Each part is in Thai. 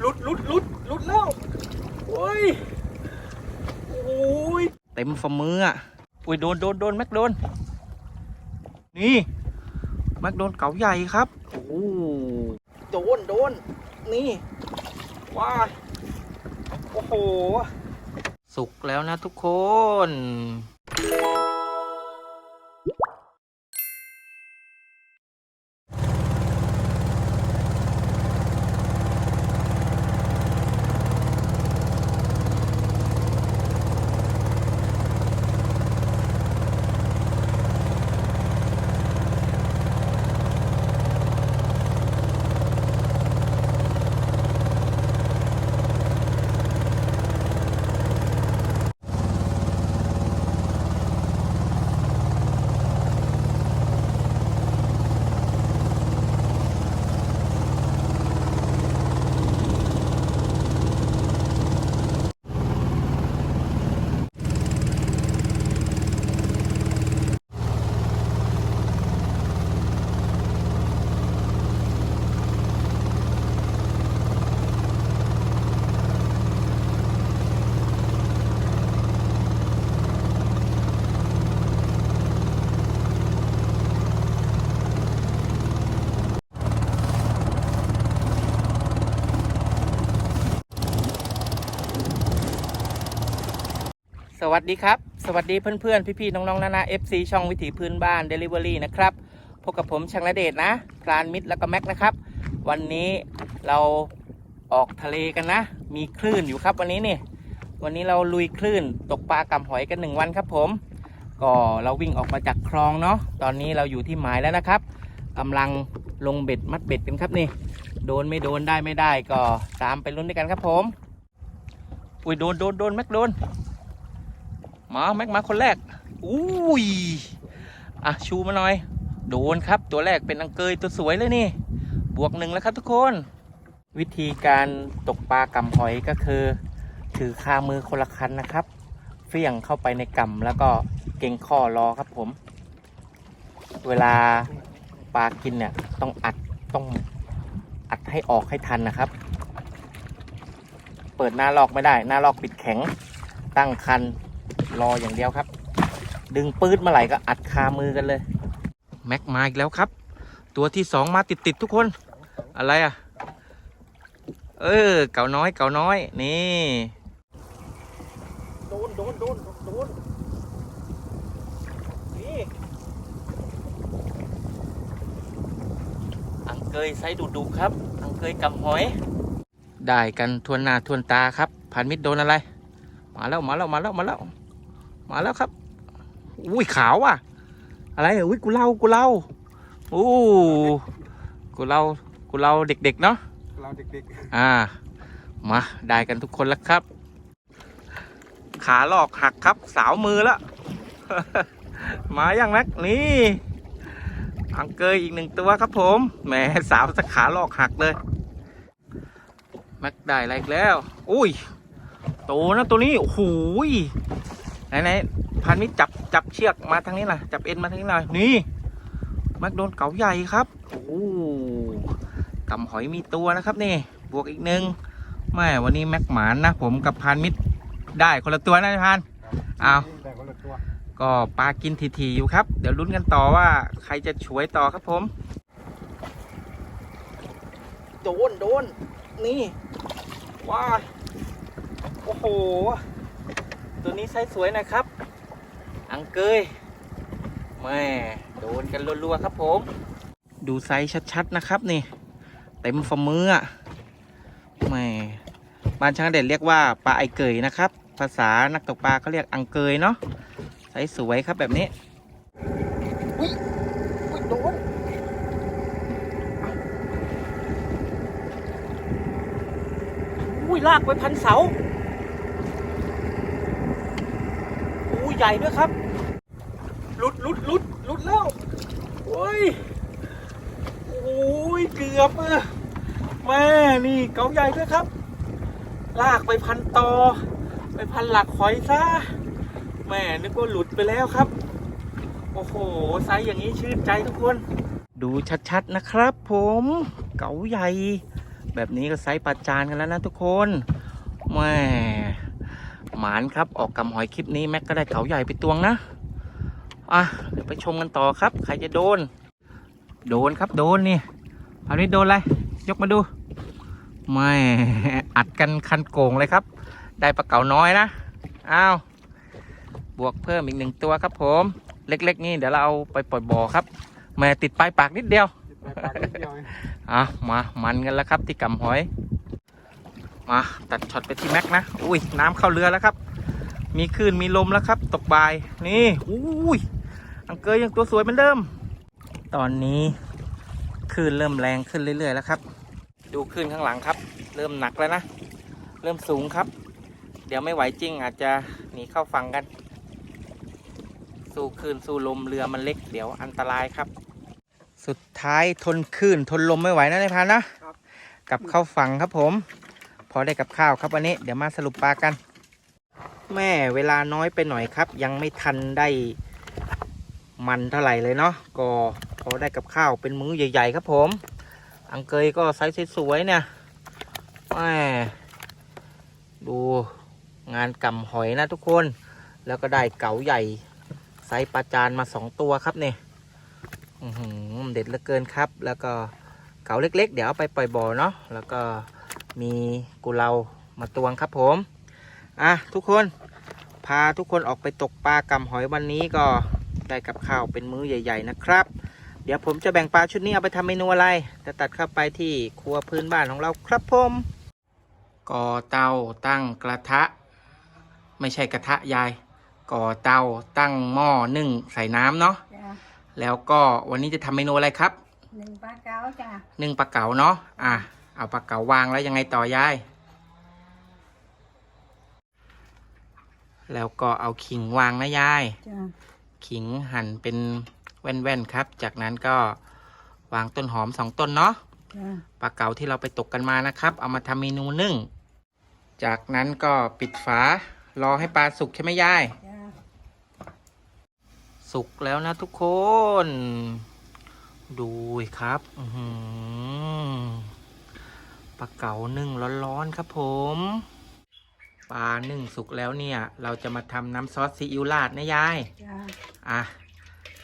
หลุดหลุดหลุดหลุดแล้วโอ้ยโอ้ยเต็มฝ่ามืออะอุ้ยโดนโดนโดนแม็กโดน นี่แม็กโดนเก๋าใหญ่ครับโอ้โหโดนโดนนี่ว้าโอ้โห สุกแล้วนะทุกคน ส วัสดีครับ สวัสดีเพื่อนๆ พี่ๆ น้องๆนานา FC ช่องวิถีพื้นบ้าน Delivery นะครับ พบกับผมชังนเดชนะพรานมิตรแล้วก็แม็กนะครับ วันนี้เราออกทะเลกันนะ มีคลื่นอยู่ครับวันนี้นี่ วันนี้เราลุยคลื่นตกปลากำหอยกันหนึ่งวันครับผม ก็เราวิ่งออกมาจากคลองเนาะ ตอนนี้เราอยู่ที่หมายแล้วนะครับกำลังลงเบ็ดมัดเบ็ดกันครับนี่ โดนไม่โดนได้ไม่ได้ก็ตามไปลุ้นด้วยกันครับผม อุ้ยโดนโดนโดนแม็กโดน มาแม็กมาคนแรกอุ้ยอะชูมาหน่อย โดนครับตัวแรกเป็นอังเกยตัวสวยเลยนี่ บวกหนึ่งแล้วครับทุกคน วิธีการตกปลากำหอยก็คือ ถือคามือคนละคันนะครับ เฟี่ยงเข้าไปในกำแล้วก็เก่งข้อรอครับผม เวลาปลากินเนี่ยต้องอัดต้องอัดให้ออกให้ทันนะครับ เปิดหน้าลอกไม่ได้ หน้าลอกปิดแข็ง ตั้งคัน รออย่างเดียวครับ ดึงปืดเมื่อไหร่ก็อัดคามือกันเลย แม็กมาอีกแล้วครับ ตัวที่สองมาติดติดๆทุกคน อะไรอะ เออ เก่าน้อยเก่าน้อย นี่โดนโดนโดนโดนนี่อังเกยไซดุดุๆครับ อังเกยกำหอย ได้กันทวนหน้าทวนตาครับพันมิตรโดนอะไร มาแล้วมาแล้วมาแล้วมาแล้ว มาแล้วครับ อุ้ยขาวอะ อะไรอะอุ้ยกูเล่ากูเล่าอู้กูเล่ากูเล่าเด็กๆเนาะเราเด็กอ่า มาได้กันทุกคนแล้วครับ ขาหลอกหักครับ สาวมือแล้ว มาอย่างแม็กนี่ อังเกยอีกหนึ่งตัวครับผมแหมสาวสักขาหลอกหักเลยแม็กได้อะไรอีกแล้ว อุ้ยโตนะตัวนี้โอ้โหย ไหนไหนพันมิตรจับจับเชือกมาทางนี้ล่ะ จับเอ็นมาทางนี้หน่อยนี่แม็กโดนเก๋าใหญ่ครับโอ้โหกำหอยมีตัวนะครับนี่บวกอีกหนึ่งแม่วันนี้แม็กหมานนะผมกับพันมิตรได้คนละตัวนะพันๆอ้าวแต่คนละตัวก็ปลากินทีๆอยู่ครับ เดี๋ยวลุ้นกันต่อว่าใครจะฉวยต่อครับผม โดนโดนนี่ว้าโอ้โห ตัวนี้ไซส์สวยนะครับ อังเกยแม่โดนกันรัวๆครับผม ดูไซส์ชัดๆนะครับนี่ เต็มฝ่ามืออะแม่บ้านช่างเด็ดเรียกว่าปลาไอเกยนะครับ ภาษานักตกปลาเขาเรียกอังเกยเนาะไซส์สวยครับแบบนี้อุ้ยอุ้ยโดนอุ้ยลากไปพันเสา อุ้ย ใหญ่ด้วยครับหลุดหลุดหลุดหลุดแล้วโอ้ยโอ้ยเกือบเออแม่นี่เก๋าใหญ่ด้วยครับ ลากไปพันตอ ไปพันหลักหอยซะแม่นึกว่าหลุดไปแล้วครับ โอ้โหไซส์อย่างนี้ชื่นใจทุกคน ดูชัดๆนะครับ ผมเก๋าใหญ่ แบบนี้ก็ไซส์ปลาจานกันแล้วนะทุกคนแม่ หมานครับออกกำหอยคลิปนี้แม็กก็ได้เก๋าใหญ่ไปตวงนะอะเดี๋ยวไปชมกันต่อครับ ใครจะโดน โดนครับโดนนี่อันนี้โดนอะไรยกมาดูไม่อัดกันคันโกงเลยครับ ได้ปลาเก๋าน้อยนะอ้าวบวกเพิ่มอีกหนึ่งตัวครับผม เล็กๆ นี่เดี๋ยวเราเอาไปปล่อยบ่อครับแม่ติดปลายปากนิดเดียวอะมามันกันแล้วครับที่กำหอย มาตัดช็อตไปที่แม็กนะ อุ้ยน้ำเข้าเรือแล้วครับ มีคลื่นมีลมแล้วครับ ตกบ่าย นี่ อุ้ย อังเกยยังตัวสวยเหมือนเดิม ตอนนี้คลื่นเริ่มแรงขึ้นเรื่อยๆแล้วครับ ดูคลื่นข้างหลังครับ เริ่มหนักแล้วนะ เริ่มสูงครับ เดี๋ยวไม่ไหวจริงอาจจะหนีเข้าฝั่งกัน สู้คลื่นสู้ลมเรือมันเล็ก เดี๋ยวอันตรายครับ สุดท้ายทนคลื่นทนลมไม่ไหวนะนายพันนะครับกลับเข้าฝั่งครับผม พอได้กับข้าวครับวันนี้เดี๋ยวมาสรุปปลากัน แม่เวลาน้อยไปหน่อยครับ ยังไม่ทันได้มันเท่าไหร่เลยเนาะก็พอได้กับข้าวเป็นมื้อใหญ่ ๆ ครับผม อังเกยก็ไซส์สวยๆเนี่ยแม่ดูงานกำหอยนะทุกคน แล้วก็ได้เก๋าใหญ่ไซส์ปลาจานมาสองตัวครับเนี่ยอื้อหือเด็ดเหลือเกินครับ แล้วก็เก๋าเล็ก ๆ เดี๋ยวเอาไปปล่อยบ่อเนาะแล้วก็ มีกุเลามาตวงครับผม อะทุกคนพาทุกคนออกไปตกปลากำหอยวันนี้ก็ได้กับข้าวเป็นมื้อใหญ่ ๆ นะครับ เดี๋ยวผมจะแบ่งปลาชุดนี้เอาไปทำเมนูอะไรจะตัดเข้าไปที่ครัวพื้นบ้านของเราครับผมก่อเตาตั้งกระทะ ไม่ใช่กระทะยายก่อเตาตั้งหม้อนึ่งใส่น้ำเนาะจ้ะแล้วก็วันนี้จะทำเมนูอะไรครับ หนึ่งปลาเก๋าจ้ะ นึ่งปลาเก๋าเนาะอะ เอาปลาเก๋าวางแล้วยังไงต่อยาย แล้วก็เอาขิงวางนะยาย จ้ะขิงหั่นเป็นแว่นๆครับ จากนั้นก็วางต้นหอมสองต้นเนาะ จ้ะปลาเก๋าที่เราไปตกกันมานะครับ เอามาทำเมนูนึ่ง จากนั้นก็ปิดฝา รอให้ปลาสุกใช่ไหมยาย จ้ะสุกแล้วนะทุกคน ดูครับ อื้อหือ ปลาเก๋านึ่งร้อนๆครับผมปลานึ่งสุกแล้วเนี่ย เราจะมาทำน้ำซอสซีอิ๊วราดนะยาย จ้ะอะ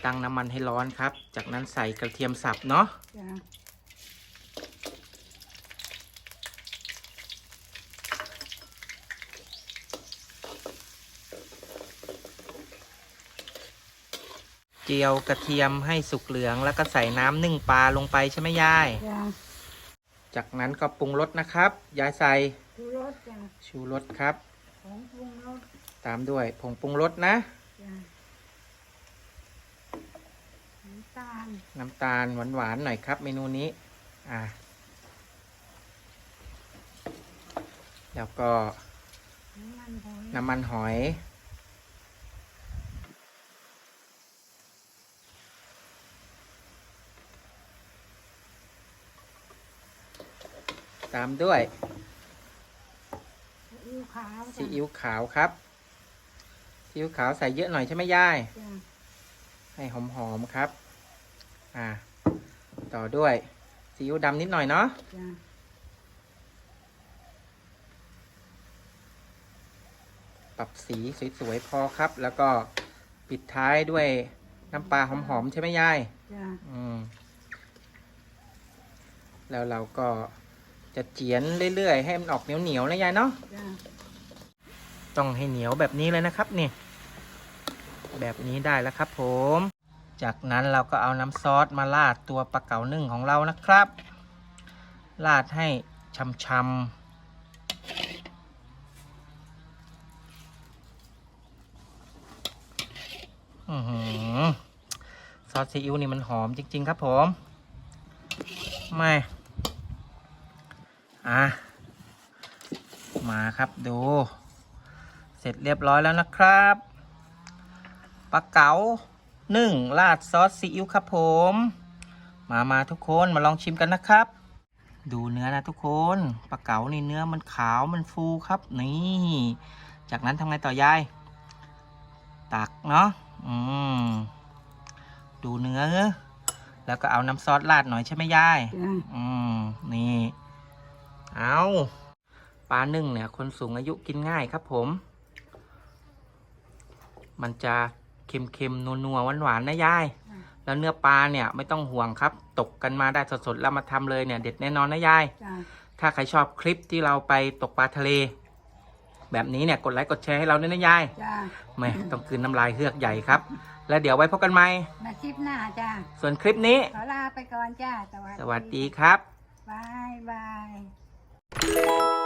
ตั้งน้ำมันให้ร้อนครับ จากนั้นใส่กระเทียมสับเนาะ จ้ะเจียวกระเทียมให้สุกเหลืองแล้วก็ใส่น้ำนึ่งปลาลงไปใช่ไหมยาย จ้ะ จากนั้นก็ปรุงรสนะครับ ยายใส่ชูรสจ้ะชูรสครับ ของปรุงรสตามด้วยผงปรุงรสนะ จ้ะน้ำตาลน้ำตาลหวานๆหน่อยครับ เมนูนี้ อะแล้วก็น้ำมันหอยน้ำมันหอย ตามด้วยซีอิ๊วขาวซีจ้ะอิ๊วขาวครับซีอิ๊วขาวใส่เยอะหน่อยใช่ไหมยายจ้ะให้หอมๆครับ อ่า ต่อด้วยซีอิ๊วดำนิดหน่อยเนาะจ้ะปรับสีสวยๆพอครับ แล้วก็ปิดท้ายด้วยน้ำปลาหอมๆใช่ไหมยาย จ้ะ อืม แล้วเราก็ จะเจียนเรื่อยๆ ให้มันออกเหนียวๆนะยายเนาะจ้ะต้องให้เหนียวแบบนี้เลยนะครับนี่ แบบนี้ได้แล้วครับผม จากนั้นเราก็เอาน้ำซอสมาราดตัวปลาเก๋านึ่งของเรานะครับ ราดให้ช่ำๆอื้อหือซอสซีอิ๊วนี่มันหอมจริง ๆ ครับผม ไม่ อะมาครับดู เสร็จเรียบร้อยแล้วนะครับปลาเก๋านึ่งราดซอสซีอิ๊วครับผม มามาทุกคนมาลองชิมกันนะครับ ดูเนื้อนะทุกคนปลาเก๋านี่เนื้อมันขาวมันฟูครับ นี่ จากนั้นทำไงต่อยาย ตักเนาะอืมดูเนื้อ แล้วก็เอาน้ำซอสราดหน่อยใช่ไหมยายจ้ะอืมนี่ เอาปลานึ่งเนี่ย คนสูงอายุกินง่ายครับผม มันจะเค็มๆนัวๆหวานๆนะยายจ้ะแล้วเนื้อปลาเนี่ยไม่ต้องห่วงครับ ตกกันมาได้สดๆแล้วมาทำเลยเนี่ย เด็ดแน่นอนนะยายจ้ะถ้าใครชอบคลิปที่เราไปตกปลาทะเล แบบนี้เนี่ยกดไลค์กดแชร์ให้เราด้วยนะยายจ้ะแหม่ต้องคืนน้ำลายเฮือกใหญ่ครับ แล้วเดี๋ยวไว้พบกันใหม่มาคลิปหน้าจ้ะส่วนคลิปนี้ขอลาไปก่อนจ้ะสวัสดีครับบายบาย you